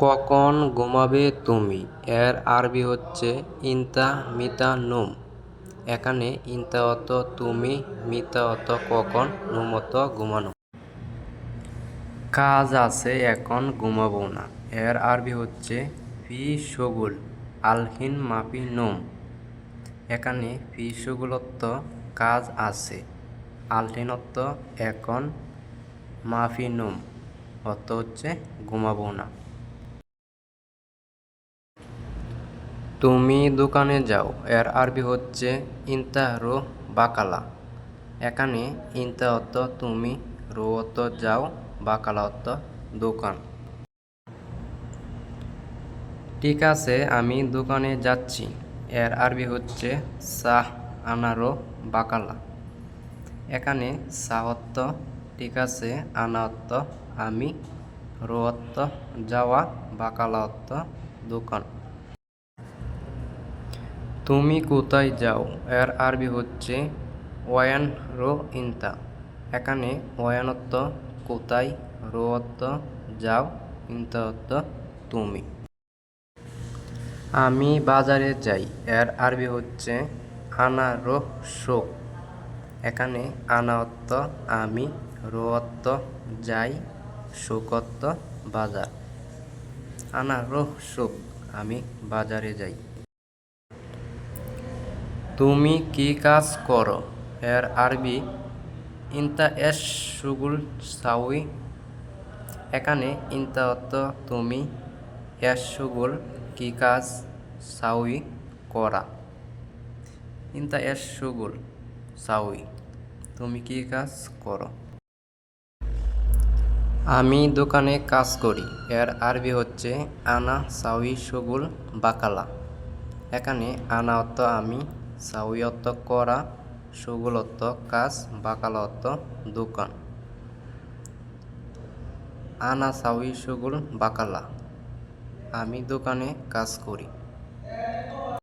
কখন ঘুমাবে তুমি? এর আরবি হচ্ছে ইনতা মিতা নুম। এখানে ইনতা অত তুমি, মিতা অত কখন, নুম অত ঘুমানো। কাজ আছে, এখন ঘুমাবো না। এর আরবি হচ্ছে ফি সগুল, আলহিন মাফি নুম। এখানে ফি সগুলত্ব কাজ আছে, আলহিনত্ব এখন মাফি নুম। অর্থ হচ্ছে ঘুমাবো না। তুমি দোকানে যাও। এর আরবি হচ্ছে, ইনতা রো বাকালা। এখানে ইনতা অর্থ তুমি, রো অর্থ যাও, বাকালা অর্থ দোকান। ঠিক আছে, আমি দোকানে যাচ্ছি। এর আরবি হচ্ছে, সাহ আনারো বাকালা। এখানে সাহত্ব ঠিক আছে আনাত্ম আমি রোত্ব যাওয়া বাকালাত্ব দোকান। তুমি কোথায় যাও? এর আরবি হচ্ছে ওয়ান রো ইনতা। এখানে ওয়ানত্ব কোথায়? রোত্ব যাও ইনতাত্ব তুমি। আমি বাজারে যাই। এর আরবি হচ্ছে আনা রো শোক এখানে আনাত্ব আমি রোত্ব যাই, শোকত্ব বাজার। আনা রো শোক আমি বাজারে যাই। তুমি কি কাজ করো? এর আরবি, ইনতা এস সুগুল সাউই। এখানে ইনতা অর্থ তুমি, এস সুগুল কি কাজ সাউই করা? ইনতা এস সুগুল সাউই, তুমি কি কাজ করো? আমি দোকানে কাজ করি। এর আরবি হচ্ছে, আনা সাউই সুগুল বাকালা। এখানে আনা অর্থ আমি অর্থ করা সুগুল অর্থ কাজ বাকালত্ব দোকান। আনা সাউই সুগুল বাকালা। আমি দোকানে কাজ করি।